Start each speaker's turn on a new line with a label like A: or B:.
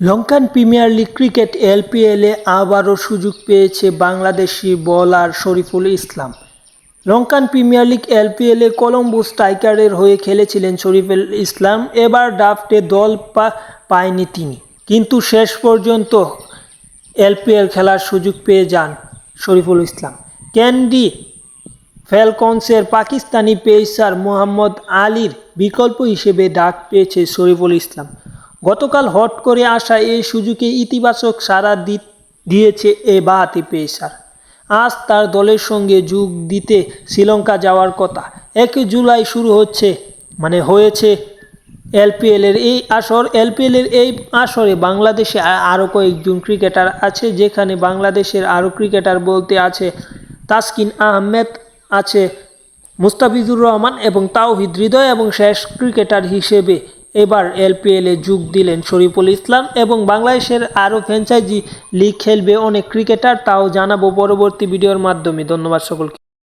A: Lankan premier league cricket এলপিএলে আবারও সুযোগ পেয়েছে Bangladeshi bowler Shoriful Islam. Lankan premier league এলপিএলে Colombo স্ট্রাইকারের হয়ে খেলেছিলেন শরীফুল ইসলাম। এবার ড্রাফটে দল পায়নি তিনি। কিন্তু শেষ পর্যন্ত এলপিএল খেলার সুযোগ পেয়ে যান শরীফুল ইসলাম। ক্যান্ডি ফ্যালকনসের পাকিস্তানি পেসার মোহাম্মদ আলীর বিকল্প হিসেবে ডাক পেয়েছে শরীফুল ইসলাম। গতকাল হট করে আসা এই সুযোগে ইতিবাচক সাড়া দি- দিয়েছে এ বাহাতি পেসার। আজ তার দলের সঙ্গে যোগ দিতে শ্রীলঙ্কা যাওয়ার কথা। একই জুলাই শুরু হচ্ছে মানে হয়েছে এলপিএলের এই আসর। এলপিএলের এই আসরে বাংলাদেশে আরও কয়েকজন ক্রিকেটার আছে, যেখানে বাংলাদেশের আরও ক্রিকেটার বলতে আছে তাসকিন আহমেদ, আছে মুস্তাফিজুর রহমান এবং তাওহিদ হৃদয় এবং শেষ ক্রিকেটার হিসেবে এবার এলপিএলে যোগ দিলেন শরীফুল ইসলাম এবং বাংলাদেশের আরও ফ্র্যাঞ্চাইজি লিগ খেলবে অনেক ক্রিকেটার, তাও জানাব পরবর্তী ভিডিওর মাধ্যমে। ধন্যবাদ সকলকে।